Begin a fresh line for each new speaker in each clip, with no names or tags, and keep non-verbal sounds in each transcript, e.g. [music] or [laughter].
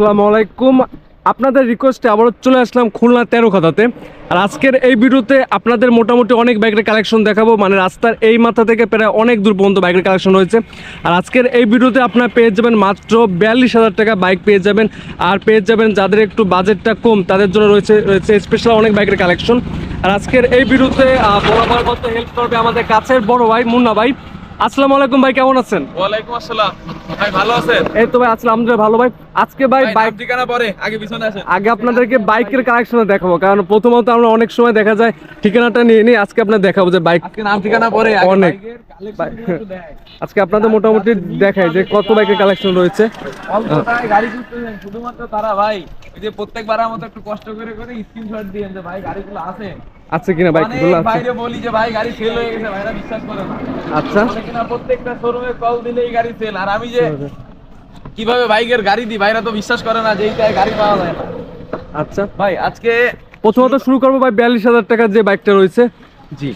আসসালামু আলাইকুম। আপনাদের রিকোয়েস্টে আবারও চলে আসলাম খুলনা তেরো খাতাতে। আর আজকের এই ভিডিওতে আপনাদের মোটামুটি অনেক বাইকের কালেকশন দেখাবো। মানে রাস্তার এই মাথা থেকে প্রায় অনেক দূর পর্যন্ত বাইকের কালেকশন রয়েছে। আর আজকের এই ভিডিওতে আপনারা পেয়ে যাবেন মাত্র বিয়াল্লিশ হাজার টাকা বাইক পেয়ে যাবেন। আর পেয়ে যাবেন যাদের একটু বাজেটটা কম, তাদের জন্য রয়েছে রয়েছে স্পেশাল অনেক বাইকের কালেকশন আর আজকের এই ভিডিওতে বরাবর মতো হেল্প করবে আমাদের কাছের বড় ভাই, মুন্না ভাই। আসসালামু আলাইকুম ভাই কেমন আছেন?
ওয়ালাইকুম আসসালাম। ভাই ভালো আছেন?
এই তো ভাই ভালো ভাই। আজকে ভাই বাইক
ঠিকানা পরে আগে পিছনে আসেন।
আগে আপনাদেরকে বাইকের কালেকশন দেখাবো কারণ প্রথমত আমরা অনেক সময় দেখা যায় ঠিকানাটা নিয়ে নিই আজকে আপনার দেখাবো যে বাইক
আজকে নাম ঠিকানা পরে
অনেক। আজকে আপনাদের মোটামুটি দেখায় যে কত বাইকের কালেকশন রয়েছে।
গাড়ি শুধুমাত্র তারা ভাই। যে প্রত্যেকবারের মতো একটু কষ্ট করে করে স্ক্রিনশট দিয়ে যে ভাই গাড়িগুলো আছে।
আছে কিনা
অনেক
বাইকগুলো আছে।
বাইরে বলি যে ভাই গাড়ি সেল হয়ে গেছে ভাইরা বিশ্বাস করে না।
আচ্ছা।
কিনা প্রত্যেকটা শোরুমে কল দিলেই গাড়ি সেল আর আমি যে কীভাবে বাইকের গাড়ি দিই ভাইরা তো বিশ্বাস করে না যে এইটায় গাড়ি পাওয়া যায় না।
আচ্ছা।
ভাই আজকে
প্রথমত শুরু করব ভাই বিয়াল্লিশ হাজার টাকার যে বাইকটা রয়েছে।
জি।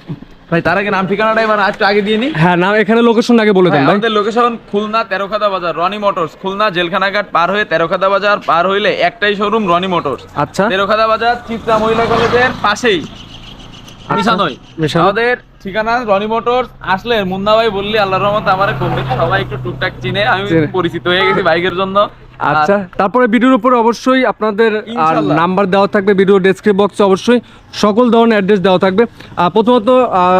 ভাই তার আগে নাম ঠিকানাটা এবার একটু আগে দিয়ে নি।
হ্যাঁ নাম এখানে লোকেশন আগে বলে দেন
ভাই,
ভাই।
আমাদের লোকেশন খুলনা তেরোখাদা বাজার রনি মোটরস। খুলনা জেলখানাঘাট পার হয়ে তেরোখাদা বাজার পার হইলে একটাই শোরুম রনি মোটরস।
আচ্ছা।
তেরোখাদা বাজার চিত্রা মহিলা কলেজের পাশেই। মিশানই। আমাদের ঠিকানা রনি মোটরস। আসলে মুন্না ভাই বললি আল্লাহ রহমত আমার সবাই একটু টুকটাক চিনে। আমি পরিচিত হয়ে গেছি বাইকের জন্য।
আচ্ছা তারপরে ভিডিওর উপরে অবশ্যই আপনাদের আর নাম্বার দেওয়া থাকবে ভিডিও ডেসক্রিপ বক্সে অবশ্যই। সকল ধরনের অ্যাড্রেস দেওয়া থাকবে। প্রথমত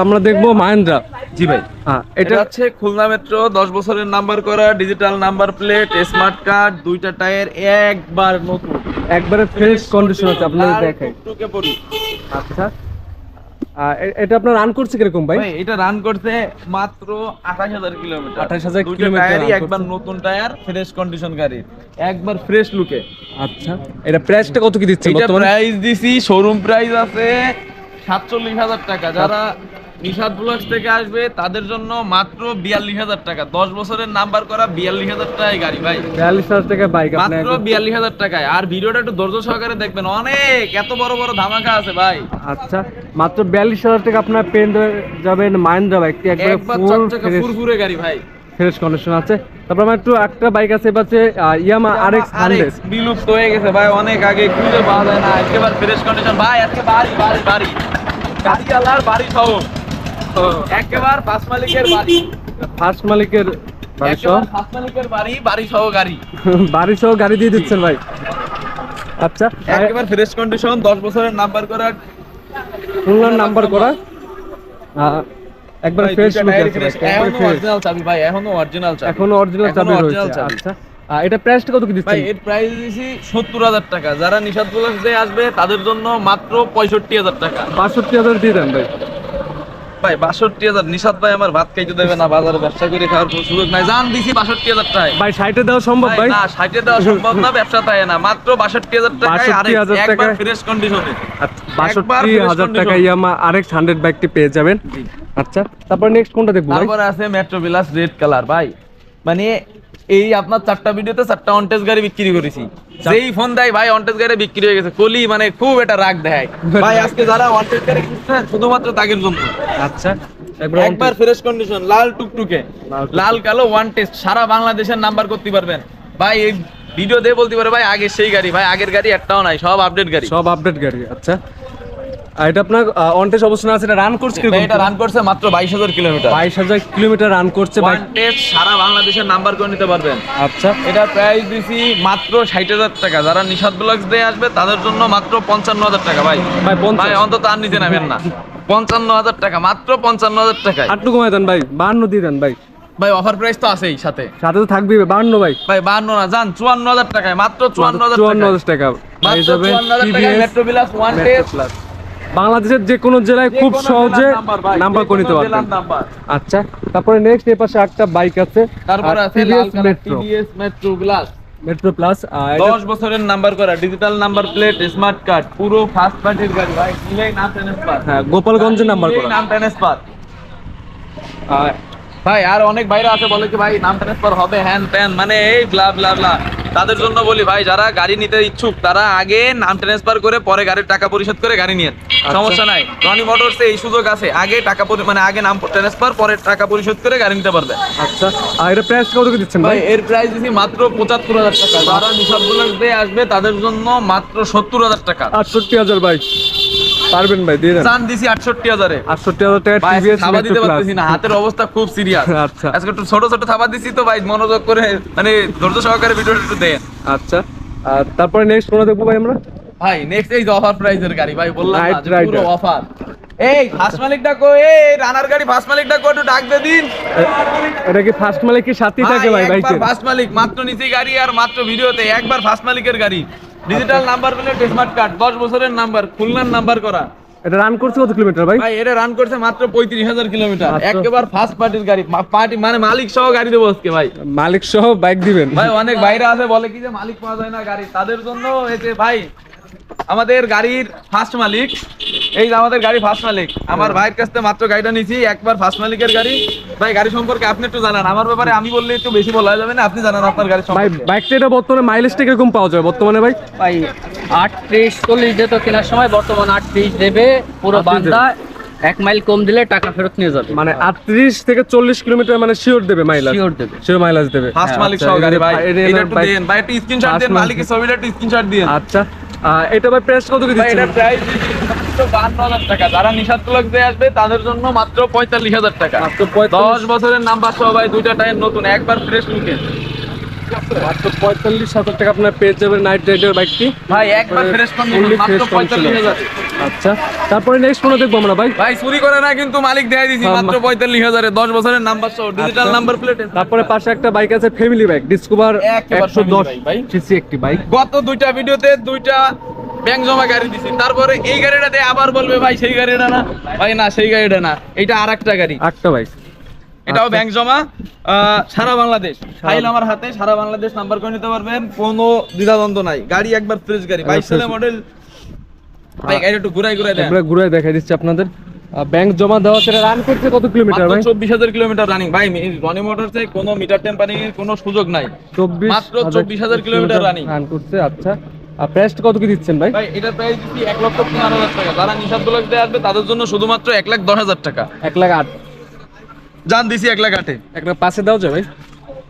আমরা দেখব মাহেন্দ্রা।
জি ভাই।
হ্যাঁ
এটা হচ্ছে খুলনা মেট্রো দশ বছরের নাম্বার করা digital number plate smart card দুইটা টায়ার একবার নতুন।
একবারে ফ্রেশ কন্ডিশন আছে আপনাদের দেখাই। আচ্ছা। এটা আপনার রান করছে কীরকম ভাই?
এটা রান করতে মাত্র আঠাশ হাজার কিলোমিটার।
আঠাশ
হাজার
কিলোমিটার
একবার নতুন টায়ার ফ্রেশ কন্ডিশন গাড়ি একবার ফ্রেশ লুকে
আচ্ছা এটা প্রাইসটা কত কি দিচ্ছে
এটা প্রাইস দিছি শোরুম প্রাইস আছে সাতচল্লিশ হাজার টাকা। যারা নিশাদ ব্লগস থেকে আসবে তাদের জন্য মাত্র বিয়াল্লিশ হাজার টাকা। দশ বছরের নাম্বার করা বিয়াল্লিশ হাজার টাকায় গাড়ি ভাই।
বিয়াল্লিশ হাজার টাকা বাইক
মাত্র বিয়াল্লিশ হাজার টাকায়। আর ভিডিওটা একটু ধৈর্য সহকারে দেখবেন। অনেক এত বড় বড় ধামাকা আছে ভাই।
আচ্ছা মাত্র বিয়াল্লিশ হাজার টাকা আপনার পেন যাবেন মাহেন্দ্রা বাইকটি একবারে
ফুরফুরে গাড়ি ভাই।
ফ্রেশ কন্ডিশন আছে। তারপর আমার একটু একটা বাইক আছে এবার হচ্ছে Yamaha R X hundred
RX বিলুপ্ত হয়ে গেছে ভাই। অনেক আগে খুঁজে পাওয়া যায় না। একেবারে ফ্রেশ কন্ডিশন ভাই আজকে বাড়ি বাড়ি বাড়ি। গাড়ি বাড়ি সহ। একেবারে পাঁচ মালিকের বাড়ি।
ফার্স্ট মালিকের বাড়ি সহ?
একেবারে মালিকের বাড়ি বাড়ি সহ গাড়ি।
বাড়ি সহ গাড়ি দিয়ে দিচ্ছেন ভাই। আচ্ছা
একেবারে ফ্রেশ কন্ডিশন দশ বছরের নাম্বার করা।
খুলনার নাম্বার করা? একবার
ভাই,
ফ্রেশ। ভাই,
অরিজিনাল চাবি ভাই এখনও অরিজিনাল চাবি।
এখনও অরিজিনাল চাবি রয়েছে আচ্ছা। এটা প্রাইসটা কত কি
ভাই
দিচ্ছেন
এর প্রাইস দিছি সত্তর হাজার টাকা। যারা নিষাদ বুলাস দিয়ে আসবে তাদের জন্য মাত্র পঁয়ষট্টি হাজার টাকা।
বাষট্টি হাজার দিয়ে দেন ভাই।
ভাই বাষট্টি হাজার। নিষাদ ভাই আমার ভাত খাইতে দেবে না বাজারে ব্যবসা করে খাওয়ার কোনো সুযোগ নাই। জান দিছি বাষট্টি হাজার টাকা
ভাই সাইটে দেওয়া সম্ভব ভাই
না ষাটে দেওয়া সম্ভব না ব্যবসা তাই না। মাত্র বাষট্টি হাজার টাকায়
62,000
একবার। ফ্রেশ কন্ডিশনে
আচ্ছা, বাষট্টি হাজার টাকা। ইয়ামা আর হান্ড্রেড বাইকটি পেয়ে যাবেন। আচ্ছা তারপর নেক্সট কোনটা দেখব
তারপরে আছে মেট্রো বিলাস রেড কালার ভাই। মানে এই আপনার চারটা ভিডিওতে চারটা অন্টেজ গাড়ি বিক্রি করেছি। যেই ফোন দেয় ভাই অন্টেজ গাড়ি বিক্রি হয়ে গেছে। কলি মানে খুব এটা রাগ দেয় ভাই আজকে যারা অনটেজ গাড়ি কিনছেন শুধুমাত্র তাদের জন্য
আচ্ছা একবার
ফ্রেশ কন্ডিশন লাল টুকটুকে।
লাল টুকটুকে।
লাল কালো ওয়ান টেস্ট সারা বাংলাদেশের নাম্বার করতে পারবেন। ভাই এই ভিডিও দিয়ে বলতে পারে ভাই আগের সেই গাড়ি ভাই আগের গাড়ি একটাও নাই সব আপডেট গাড়ি।
সব আপডেট গাড়ি আচ্ছা। আর এটা আপনার অনটেস অবস্থান আছে এটা রান করছে
এটা রান করছে মাত্র বাইশ হাজার কিলোমিটার।
বাইশ হাজার কিলোমিটার রান করছে
ওয়ান টেস্ট সারা বাংলাদেশের নাম্বার করে নিতে পারবেন।
আচ্ছা।
এটা প্রাইস দিছি মাত্র ষাট হাজার টাকা। যারা নিষাদ ব্লগস দিয়ে আসবে তাদের জন্য মাত্র পঞ্চান্ন হাজার টাকা ভাই।
ভাই
অন্তত আর নিতে নামেন না। পঞ্চান্ন হাজার টাকা মাত্র পঞ্চান্ন হাজার টাকায়।
আটটু কমায় দেন ভাই। বাহান্ন দিয়ে দেন ভাই।
ভাই অফার প্রাইস তো আছেই সাথে।
সাথে তো থাকবে বাহান্ন ভাই।
ভাই বান্ন না যান চুয়ান্ন হাজার টাকায় মাত্র চুয়ান্ন হাজার
চুয়ান্ন
টাকা।
হাজার টাকা
মেট্রো বিলাস ওয়ান টেস্ট
Plus। বাংলাদেশের যে কোনো জেলায় খুব সহজে নাম্বার করে নিতে পারবেন। আচ্ছা তারপরে নেক্সট এর পাশে একটা বাইক আছে
তারপর আছে
metro
metro glass
metro plus
দশ বছরের নাম্বার করা digital number plate smart card পুরো ফার্স্ট পার্টির গাড়ি ভাই নিলেই নাম ট্রান্সফার
হ্যাঁ গোপালগঞ্জের নাম্বার করা।
নাম ট্রান্সফার ভাই আর অনেক বাইরে আছে বলে কি ভাই নাম ট্রান্সফার হবে হ্যান ত্যান মানে এই ব্লা ব্লা ব্লা তাদের জন্য বলি ভাই যারা গাড়ি নিতে ইচ্ছুক তারা আগে নাম ট্রান্সফার করে পরে গাড়ির টাকা পরিশোধ করে গাড়ি নিয়ে সমস্যা নাই। রনি মোটরসে এই সুযোগ আছে। আগে টাকা পরি- মানে আগে নাম ট্রান্সফার পরে টাকা পরিশোধ করে গাড়ি নিতে পারবে।
আচ্ছা। আর এটা প্রাইস কত করে দিচ্ছেন
ভাই? এর প্রাইস দিছি মাত্র পঁচাত্তর হাজার টাকা। যারা দিয়ে আসবে তাদের জন্য মাত্র সত্তর হাজার টাকা।
আটষট্টি হাজার ভাই। পারবেন ভাই দিয়ে দেন।
দিছি আটষট্টি হাজারে।
আটষট্টি হাজার টাকা
ভাই
টিভিএস
থাবা দিতে পারতেছি না হাতের অবস্থা খুব সিরিয়াস [laughs]
আচ্ছা।
আজকে একটু ছোট ছোট থাবা দিছি তো ভাই মনোযোগ করে মানে ধৈর্য সহকারে ভিডিওটা একটু দেন।
আচ্ছা। আর তারপরে নেক্সট দেখব ভাই আমরা?
ভাই নেক্সট এই অফার প্রাইজের গাড়ি ভাই বললাম না। পুরো অফার এই ফার্স্ট মালিক ডাকো এই রানার গাড়ি ফার্স্ট মালিক ডাকো একটু ডাক দে দিন।
এটা কি ফার্স্ট মালিক কি সাথেই থাকে ভাই
একবার ফার্স্ট মালিক মাত্র নিচে গাড়ি আর মাত্র ভিডিওতে একবার ফার্স্ট মালিকের গাড়ি। Digital number plate smart card 10 বছরের নাম্বার খুলনার নাম্বার করা।
এটা রান করছে কত কিলোমিটার ভাই?
ভাই এটা রান করছে মাত্র পঁয়ত্রিশ হাজার কিলোমিটার একবার ফার্স্ট পার্টির গাড়ি। পার্টি মানে মালিক সহ গাড়ি দেবো আজকে ভাই।
মালিক সহ বাইক দিবেন।
ভাই অনেক বাইরে আছে বলে কি যে মালিক পাওয়া যায় না গাড়ি। তাদের জন্য এতে ভাই আমাদের গাড়ির ফার্স্ট মালিক। এই যে আমাদের গাড়ি ফার্স্ট মালিক। আমার ভাইয়ের কাছ থেকে মাত্র গাড়িটা নিয়েছি একবার ফার্স্ট মালিকের গাড়ি। ভাই গাড়ি সম্পর্কে আপনি একটু জানান। আমার ব্যাপারে আমি বললে একটু বেশি বলা যাবে না আপনি জানান আপনার গাড়ি
ভাই
সম্পর্কে।
বাইকটা এটা বর্তমানে মাইলেজটা কীরকম পাওয়া যায় বর্তমানে ভাই?
ভাই আটত্রিশ চল্লিশ যেত কেনার সময় বর্তমান আটত্রিশ দেবে পুরো বান্দা এক মাইল কম দিলে টাকা ফেরত নিয়ে যাবে।
মানে আটত্রিশ থেকে চল্লিশ কিলোমিটার মানে শিওর দেবে মাইলেজ
শিওর দেবে।
শিওর মাইলেজ দেবে।
ফার্স্ট মালিক
আচ্ছা,
সহ গাড়ি ভাই
এটা-
একটু দেন। ভাই একটু স্ক্রিনশট দেন মালিকের ছবিটা একটু স্ক্রিনশট দিন
আচ্ছা। এটা ভাই প্রাইস কত
কি
দিচ্ছেন?
এটার প্রাইস হাজার টাকা। যারা নিশাদ তুলক দিয়ে আসবে তাদের জন্য মাত্র পঁয়তাল্লিশ হাজার টাকা।
মাত্র
দশ বছরের নাম্বার সহ ভাই দুইটা টাইম নতুন একবার ফ্রেশ লুকে
মাত্র পঁয়তাল্লিশ হাজার টাকা আপনার পেয়ে যাবেন নাইট রাইডার বাইকটি
ভাই একবার ফ্রেশ
Fully
মাত্র পঁয়তাল্লিশ
আচ্ছা তারপরে নেক্সট কোনো দেখব আমরা ভাই?
ভাই চুরি করে না কিন্তু মালিক দেখাই দিছি মাত্র পঁয়তাল্লিশ হাজারে দশ বছরের নাম্বার সহ ডিজিটাল। নাম্বার প্লেট
তারপরে পাশে একটা বাইক আছে ফ্যামিলি বাইক ডিসকভার একশো দশ। সিসি একটি বাইক
গত দুইটা ভিডিওতে দুইটা ব্যাংক জমা গাড়ি দিছি তারপরে এই গাড়িটাতে আবার বলবে ভাই সেই গাড়িটা না। ভাই না সেই গাড়িটা না এটা আর একটা গাড়ি।
আটটা বাইক
এটাও
আচ্ছা।
ব্যাংক জমা। আহ, সারা বাংলাদেশ। ফাইল আমার হাতে সারা বাংলাদেশ নাম্বার করে নিতে পারবেন। কোনো দ্বিধাদ্বন্দ্ব নাই। গাড়ি একবার ফ্রেশ গাড়ি। বাইশ সালের মডেল ভাই গাড়ি একটু ঘুরাই ঘুরাই দেন।
আমরা ঘুরে দেখাই দিচ্ছি আপনাদের। ব্যাংক জমা দেওয়া সেটা রান করতে কত কিলোমিটার ভাই?
চব্বিশ হাজার কিলোমিটার রানিং ভাই রনি মোটরসে কোনো মিটার টেম্পারিং এর কোনো সুযোগ নাই।
চব্বিশ
মাত্র 24,000 কিলোমিটার running।
রান করছে আচ্ছা। আর প্রাইস কত কি দিচ্ছেন ভাই?
ভাই এটার প্রাইস দিচ্ছি এক লক্ষ পনেরো হাজার টাকা। যারা নিশাদ ব্লক দিয়ে আসবে তাদের জন্য শুধুমাত্র এক লাখ দশ হাজার টাকা।
এক লাখ আট।
জান দিছি এক লাখ আটে।
একটা পাশে দাও যায় ভাই।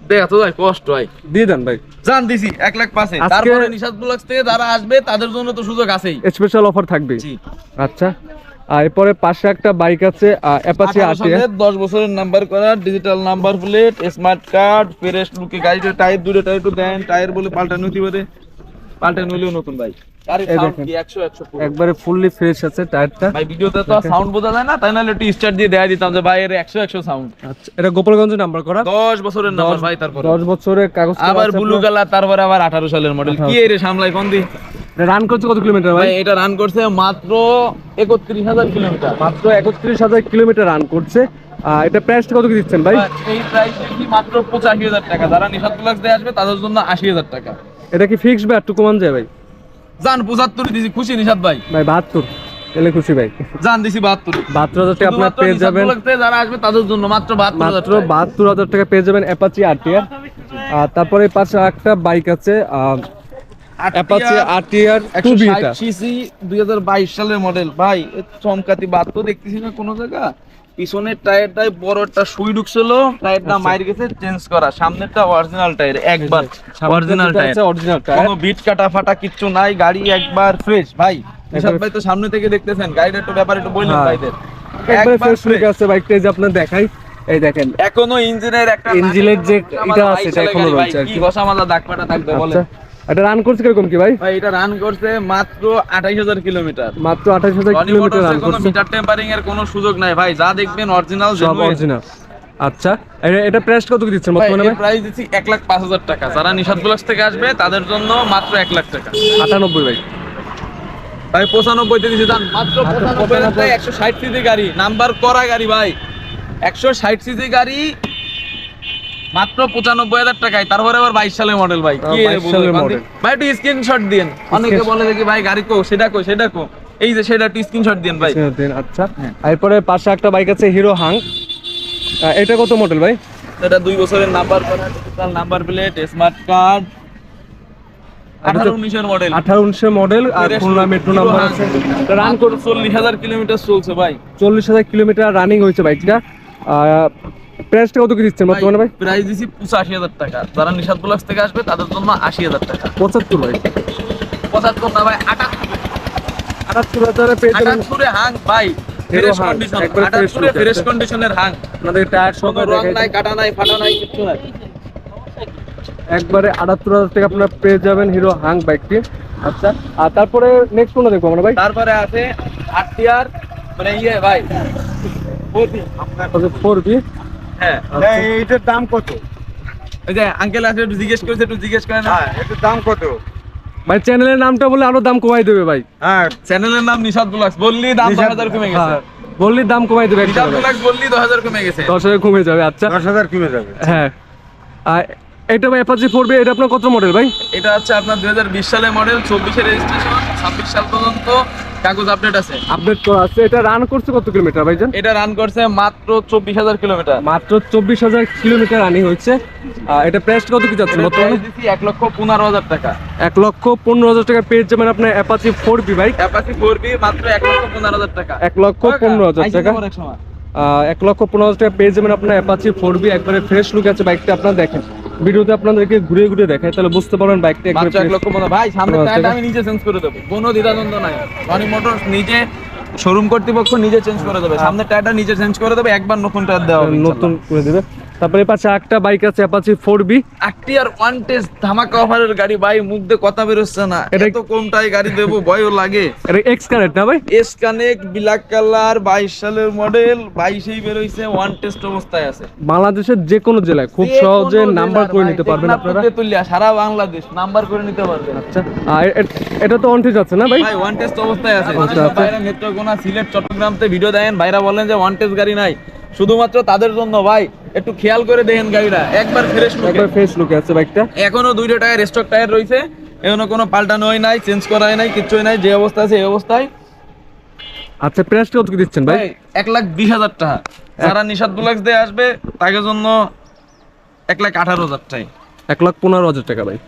দেখা তো ভাই কষ্ট ভাই
দিয়ে দেন ভাই।
জান দিছি এক লাখ পাঁচে। তারপরে নিশাদ থেকে যারা আসবে তাদের জন্য তো সুযোগ আছেই।
স্পেশাল অফার থাকবে। আচ্ছা। আর এরপরে পাশে একটা বাইক আছে অ্যাপাচি
বছরের নাম্বার করা digital number plate smart card fresh লুকে গাড়িটা টায়ার দুটো টায়ার একটু দেন টায়ার বলে পাল্টানো হতে পারে। পাল্টানো হলেও নতুন ভাই গাড়ির
এই
sound
দেখেন।
কি? 100 100 পুরো।
একবারে ফুললি ফ্রেশ আছে টায়ারটা।
ভাই ভিডিওতে তো সাউন্ড বোঝা যায় না তাই নাহলে একটু স্টার্ট দিয়ে দেয়া দিতাম যে ভাই এর 100 100 সাউন্ড
আচ্ছা এটা গোপালগঞ্জে নাম্বার করা?
10 বছরের নাম্বার ভাই তারপর।
দশ বছরের কাগজ
আবার ব্লু কালার তারপরে আবার 18 সালের মডেল কি এর সামলাই কোন দি
রান করছে কত কিলোমিটার ভাই?
এটা রান করছে মাত্র 31000 কিলোমিটার
মাত্র একত্রিশ হাজার কিলোমিটার রান করছে। এটা প্রাইস কত কি দিচ্ছেন ভাই?
এই প্রাইস দিচ্ছি মাত্র 85000 টাকা। যারা নিশাদ প্লাস দিয়ে আসবে তাদের জন্য 80000 টাকা।
এটা কি ফিক্সড বা একটু কমান যায় ভাই?
জান 75 দিছি খুশি নিশাদ ভাই?
ভাই বাহাত্তর। এলে খুশি ভাই।
জান দিছি 72
বাহাত্তর হাজার টাকা আপনার পেয়ে যাবেন।
যারা আসবে তাদের জন্য মাত্র 72000
মাত্র
টাকা।
বাহাত্তর হাজার টাকা পেয়ে যাবেন অ্যাপাচি আরটিআর আর তারপরে পাশে একটা বাইক আছে অ্যাপাচি আরটিআর টু বিটা
সিসি 2022 সালের মডেল ভাই চমকাতি বাদ তো দেখতেছি না কোনো জায়গা? পিছনের টায়ারটাই বড় একটা সুই ঢুকছিল টায়ারটা মাইর গেছে চেঞ্জ করা। সামনেরটা অরিজিনাল টায়ার একবার অরিজিনাল টায়ার।
অরিজিনাল
কোনো বিট কাটা ফাটা কিচ্ছু নাই গাড়ি একবার ফ্রেশ ভাই নিশাদ ভাই তো সামনে থেকে দেখতেছেন গাড়িটা একটু ব্যাপারে একটু বললেন
হ্যাঁ।
ভাইদের।
একবার ফ্রেশ। লুক আছে বাইকটা যে আপনার দেখাই এই দেখেন।
এখনও ইঞ্জিনের একটা
ইঞ্জিনের যে এটা আছে, এটা
এখনও
রয়েছে
কি। ঘষা দাগ পাটা থাকবে বলে
আচ্ছা এটা রান করছে কীরকম কি ভাই?
ভাই এটা রান করছে মাত্র আঠাইশ হাজার কিলোমিটার।
মাত্র আঠাশ হাজার
রনি
কিলোমিটার রান করছে।
মিটার টেম্পারিং এর কোনো সুযোগ নাই। ভাই যা দেখবেন অরিজিনাল
সব অরিজিনাল আচ্ছা এটা- প্রাইস কত দিচ্ছেন বর্তমানে
প্রাইস দিচ্ছি এক লাখ পাঁচ হাজার টাকা। যারা নিশাদ ব্লকস থেকে আসবে তাদের জন্য মাত্র এক লাখ টাকা।
আটানব্বই ভাই।
ভাই পঁচানব্বই তে দিচ্ছি দাম মাত্র পঁচানব্বই হাজার টাকা একশো ষাট সিসি গাড়ি। নাম্বার করা গাড়ি ভাই। একশো ষাট সিসি গাড়ি মাত্র পঁচানব্বই হাজার টাকায়। তারপরে আবার বাইশ সালের মডেল ভাই। কি
আহ, 22 সালের model।
ভাই একটু স্ক্রিনশট দিন অনেকে বলে দেখি ভাই গাড়ি কো সেটা কো সেটা কো। এই যে সেটা একটু স্ক্রিনশট দিন ভাই।
আচ্ছা।
হ্যাঁ।
এরপরে পাশে একটা বাইক আছে হিরো হাং এটা কত মডেল ভাই?
এটা দুই বছরের নাম্বার করা number plate smart card model
আর খুলনা মেট্রো নাম্বার আছে
রান করে চল্লিশ হাজার কিলোমিটার চলছে ভাই।
চল্লিশ হাজার কিলোমিটার রানিং হয়েছে বাইকটা প্রাইসটা কত কি দিচ্ছেন বর্তমানে ভাই?
প্রাইস দিছি পঁচাশি হাজার টাকা। যারা নিশাদ থেকে আসবে তাদের জন্য আশি হাজার টাকা।
পঁচাত্তর ভাই।
পঁচাত্তর না ভাই আটাত্তর।
আটাত্তর হাজারে পেয়ে যাবেন।
আটাত্তরে হাং ভাই ফ্রেশ কন্ডিশন আটাত্তরে ফ্রেশ কন্ডিশনের হাং।
আপনাদের টায়ার সহ
রং নাই কাটা নাই ফাটা নাই কিচ্ছু নাই।
একবারে আটাত্তর হাজার টাকা আপনারা পেয়ে যাবেন হিরো হাং বাইকটি। আচ্ছা আর তারপরে নেক্সট কোনটা দেখব আমরা ভাই?
তারপরে আছে আরটিআর মানে ইয়ে ভাই
ফোর বি
হ্যাঁ
এইটার দাম কত?
ওই যে আঙ্কেল আছে একটু জিজ্ঞেস করেছে একটু জিজ্ঞেস করেন
হ্যাঁ এটার দাম কত?
ভাই চ্যানেলের নামটা বলে আরও দাম কমাই দেবে ভাই।
হ্যাঁ।
চ্যানেলের নাম নিশাদ ব্লগস বললি দাম দশ হাজার কমে গেছে।
হ্যাঁ, বললি দাম কমাই দেবে
নিশাদ ব্লগস বললি দশ হাজার কমে গেছে।
দশ হাজার কমে যাবে আচ্ছা।
দশ হাজার কমে যাবে।
হ্যাঁ। আর এটা ভাই অ্যাপাচি ফোর এটা আপনার কত মডেল ভাই?
এটা হচ্ছে আপনার দুই হাজার বিশ সালের মডেল চব্বিশের রেজিস্ট্রেশন ছাব্বিশ সাল পর্যন্ত কাগজ আপডেট আছে।
আপডেট করা আছে। এটা রান করছে কত কিলোমিটার ভাইজান?
এটা রান করছে মাত্র চব্বিশ হাজার কিলোমিটার
মাত্র চব্বিশ হাজার কিলোমিটার রানিং আর এটা প্রাইস কত কি যাচ্ছে বর্তমানে?
এক লক্ষ পনেরো হাজার টাকা।
এক লক্ষ পনেরো হাজার টাকা পেয়ে যাবেন আপনার Apache four B bike
Apache four B মাত্র এক লক্ষ পনেরো হাজার টাকা।
এক লক্ষ পনেরো হাজার টাকা।
এক
লক্ষ পনেরো হাজার টাকা পেয়ে যাবেন আপনার অ্যাপাচি ফোর বি একবারে ফ্রেশ লুক আছে বাইকটা আপনারা দেখেন। ভিডিওতে আপনাদেরকে ঘুরে ঘুরে দেখাই তাহলে বুঝতে পারবেন বাইকটা
মাত্র এক লক্ষ পনেরো ভাই সামনে টায়ারটা আমি নিজে চেঞ্জ করে দেবো। কোনো দ্বিধাদ্বন্দ্ব নাই। রনি মোটরস নিজে শোরুম কর্তৃপক্ষ নিজে চেঞ্জ করে দেবে। সামনে টায়ারটা নিজে চেঞ্জ করে দেবে একবার নতুন টায়ার দেওয়া হবে
নতুন করে দেবে। তারপরে পাশে একটা বাইক আছে অ্যাপাচি ফোর বি
একটি আর ওয়ান টেস্ট ধামাকা অফারের গাড়ি ভাই মুখ দিয়ে কথা বেরোচ্ছে না।
এটা-
এত কমটাই গাড়ি দেবো ভয়ও লাগে।
এটা এক্স কারেন্ট না ভাই?
এস কানেক্ট ব্ল্যাক কালার বাইশ সালের মডেল বাইশেই বেরোইছে ওয়ান টেস্ট অবস্থায় আছে।
বাংলাদেশের যে কোনো জেলায় খুব সহজে নাম্বার করে নিতে পারবেন আপনারা।
আপনি সারা বাংলাদেশ নাম্বার করে নিতে পারবেন
আচ্ছা এটা তো অনটেজ আছে না ভাই?
ভাই ওয়ান টেস্ট অবস্থায় আছে।
আচ্ছা, আচ্ছা।
ভাইরা নেত্রকোনা সিলেট চট্টগ্রামতে ভিডিও দেন ভাইরা বলেন যে ওয়ান টেস্ট গাড়ি নাই। শুধুমাত্র তাদের জন্য ভাই। একটু খেয়াল করে দেখেন গাড়িটা। একবার ফ্রেশ লুক
একবার ফ্রেশ লুকে আছে বাইকটা
এখনও দুইটা টায়ার স্টক টায়ার রয়েছে। এখনও কোনো পাল্টানো হয় নাই চেঞ্জ করা হয় নাই কিচ্ছুই নাই যে অবস্থা আছে এই অবস্থায়।
আচ্ছা প্রাইসটা কত দিচ্ছেন ভাই?
এক লাখ বিশ হাজার টাকা। যারা নিশাদ বুলাক্স দিয়ে আসবে তাদের জন্য এক লাখ আঠারো হাজার টাকা
এক লাখ পনেরো হাজার টাকা ভাই।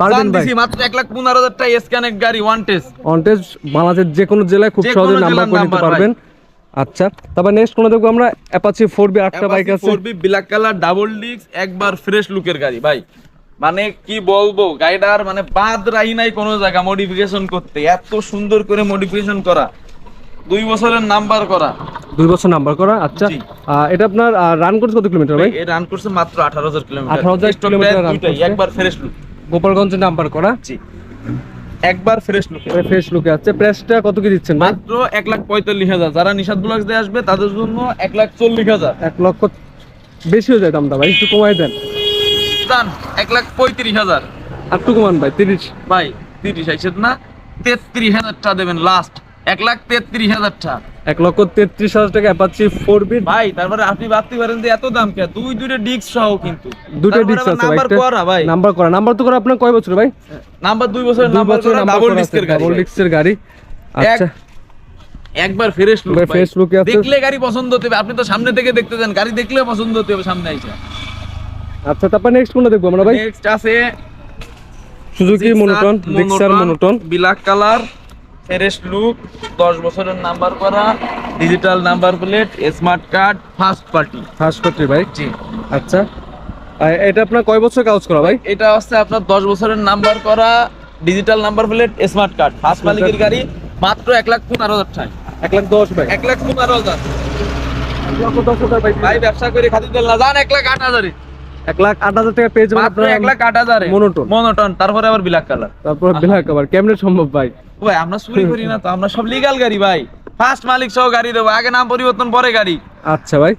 পারবেন ভাই।
দিছি মাত্র এক লাখ পনেরো হাজার টাকা কানেক্ট গাড়ি ওয়ান টেস্ট
অনটেজ বাংলাদেশের যে কোনো জেলায় খুব সহজে নাম্বার করে নিতে পারবেন। আচ্ছা তারপর নেক্সট কোনো দেখব আমরা অ্যাপাচি ফোর বি আটটা বাইক আছে।
Four B black colour double disc একবার ফ্রেশ লুকের গাড়ি ভাই। মানে কি বলব গাড়িটার মানে বাদ রাই নাই কোনো জায়গা মডিফিকেশন করতে। এত সুন্দর করে মডিফিকেশন করা। দুই বছরের নাম্বার করা।
দুই বছর নাম্বার করা আচ্ছা। এটা আপনার রান করছে কত কিলোমিটার ভাই?
রান করছে মাত্র আঠারো হাজার কিলোমিটার
18,000
Stock
কিলোমিটার।
একবার ফ্রেশ লুক
গোপালগঞ্জে নাম্বার করা।
জি। একবার ফ্রেশ লুকে
ফ্রেশ লুকে আছে। প্রাইসটা কত কি দিচ্ছেন
মাত্র এক লাখ পঁয়তাল্লিশ হাজার। যারা নিষাদ ব্লগস দিয়ে আসবে তাদের জন্য এক লাখ চল্লিশ হাজার।
এক লক্ষ বেশি হয়ে যায় দামটা ভাই একটু কমাই দেন।
দান এক লাখ পঁয়ত্রিশ হাজার।
আর একটু কমান ভাই তিরিশ।
ভাই তিরিশ আইসেন না তেত্রিশ হাজার টাকা দেবেন লাস্ট এক লাখ তেত্রিশ হাজার টাকা
এক লক্ষ তেত্রিশ হাজার টাকা অ্যাপাচি ফোর বি
ভাই তারপরে আপনি ভাবতে পারেন যে এত দাম কে দুই দুইটা ডিস্ক সহ কিন্তু।
দুটো ডিস্ক আছে
নাম্বার করা ভাই।
নাম্বার করা। নাম্বার তো করা আপনার কয় বছর ভাই?
নাম্বার দুই বছরের
দুই
নাম্বার করা ডাবল ডিস্কের গাড়ি।
ডাবল ডিস্কের গাড়ি। আচ্ছা।
একবার ফ্রেশ লুক
fresh look আছে।
দেখলে গাড়ি পছন্দ হতে হবে। আপনি তো সামনে থেকে দেখতে দেন গাড়ি দেখলে পছন্দ হতে হবে সামনে আইসা।
আচ্ছা তারপর নেক্সট কোনটা দেখব আমরা ভাই?
নেক্সট আছে
Suzuki monotone Gixxer monotone
black colour fresh look 10 বছরের নাম্বার করা digital number plate smart card first party
first party ভাই?
জি।
আচ্ছা। এটা আপনার কয় বছর কাজ করা ভাই?
এটা হচ্ছে আপনার 10 বছরের নাম্বার করা digital number plate smart card first মালিকের গাড়ি মাত্র এক লাখ পনেরো হাজার টাকা
এক লাখ দশ ভাই।
এক লাখ পনেরো হাজার।
দশ ভাই।
ভাই ব্যবসা করে তেল না যান এক লাখ আট হাজারে।
এক লাখ আট হাজার টাকা পেয়ে যাবেন
এক লাখ আট হাজারে?
Monotone।
মনোটন তারপরে আবার ব্ল্যাক কালার
তারপর ব্ল্যাক আবার কেমনে সম্ভব ভাই?
ভাই আমরা চুরি করি না তো আমরা সব লিগাল গাড়ি ভাই। ফার্স্ট মালিক সহ গাড়ি দেবো আগে নাম পরিবর্তন পরে গাড়ি।
আচ্ছা ভাই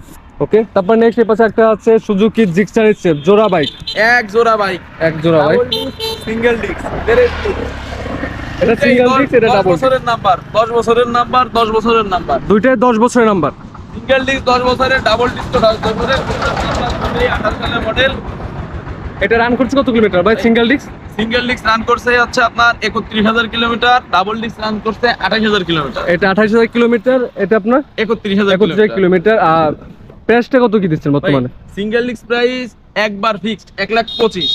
ওকে তারপর নেক্সট এর পাশে একটা আছে সুজুকি জিক্সার স্টেপ জোড়া বাইক
এক জোড়া বাইক
এক জোড়া ভাই
সিঙ্গেল ডিস্ক
এটা সিঙ্গেল ডিস্ক এটা ডাবল
বছরের নাম্বার 10 বছরের নাম্বার 10 বছরের নাম্বার
দুইটাই দশ বছরের নাম্বার
সিঙ্গেল ডিস্ক 10 বছরের ডাবল ডিস্ক 10 বছরের 28 সালের মডেল
এটা রান করছে কত কিলোমিটার ভাই single disc
single disc run করছে হচ্ছে আপনার 31000 কিলোমিটার ডাবল ডিস্ক রান করছে 28000 কিলোমিটার
এটা আঠাশ হাজার কিলোমিটার এটা আপনার?
31000
একত্রিশ
কিলোমিটার
কিলোমিটার আর প্রাইসটা কত কি দিচ্ছেন বর্তমানে?
সিঙ্গেল ডিস্ক প্রাইস একবার ফিক্সড এক লাখ পঁচিশ।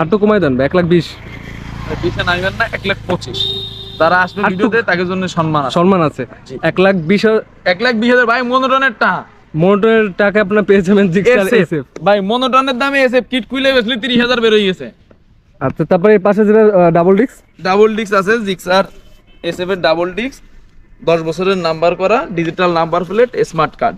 আর তো কমাই দেন এক লাখ বিশ।
বিশে নামবেন না এক লাখ পঁচিশ। যারা আসবে ভিডিওতে তাকে জন্য সম্মান আছে।
সম্মান আছে। এক লাখ বিশ
এক লাখ বিশ হাজার ভাই মনোটনের
মোটরের টাকা আপনার পেয়ে যাবেন জিক্সার এসএফ।
ভাই মনোটনের দামে এসে কিট কুইলে বেসলে তিরিশ হাজার বেরোয় গেছে।
আচ্ছা তারপরে এই পাশে যেটা ডাবল ডিস্ক
ডাবল ডিস্ক আছে জিক্সার এসএফ এর ডাবল ডিস্ক দশ বছরের নাম্বার করা digital number plate smart card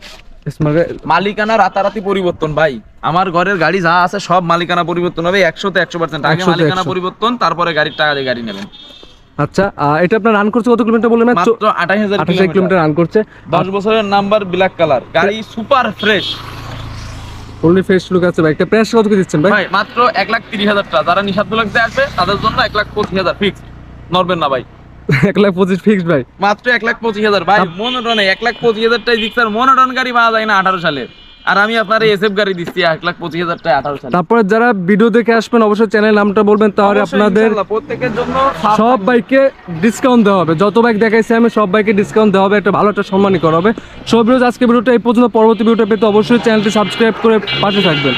মালিকানা রাতারাতি পরিবর্তন ভাই। আমার ঘরের গাড়ি যা আছে সব মালিকানা পরিবর্তন হবে। একশোতে একশো পার্সেন্ট আগে মালিকানা পরিবর্তন তারপরে গাড়ির টাকা দিয়ে গাড়ি নেবেন।
আচ্ছা এটা আপনার রান করছে কত কিলোমিটার বললেন
মাত্র আঠাশ হাজার
আঠাশ কিলোমিটার রান করছে।
দশ বছরের নাম্বার ব্ল্যাক কালার গাড়ি super fresh
fully fresh look আছে ভাই। একটা প্রাইস কত কি দিচ্ছেন ভাই?
ভাই মাত্র এক লাখ তিরিশ হাজার টাকা। যারা নিষাদ লাগতে আসবে তাদের জন্য এক লাখ পঁচিশ হাজার ফিক্স নড়বেন না ভাই। [laughs]
এক লাখ পঁচিশ ফিক্সড ভাই।
মাত্র এক লাখ পঁচিশ হাজার। ভাই মনোটনে এক লাখ পঁচিশ হাজার টাকা জিক্সার মনোটন গাড়ি পাওয়া যায় না আঠারো সালে আর আমি আপনার এসএফ গাড়ি দিচ্ছি এক লাখ পঁচিশ হাজার টাকা আঠারো সালে।
তারপরে যারা ভিডিও দেখে আসবেন অবশ্যই চ্যানেল নামটা বলবেন তাহলে আপনাদের
প্রত্যেকের জন্য
সব বাইকে ডিসকাউন্ট দেওয়া হবে। যত বাইক দেখাইছি আমি সব বাইকে ডিসকাউন্ট দেওয়া হবে একটা ভালো একটা সম্মানই করা হবে। সব ভিডিও আজকে ভিডিওটা এই পর্যন্ত পরবর্তী ভিডিওটা পেতে অবশ্যই চ্যানেলটি সাবস্ক্রাইব করে পাশে থাকবেন।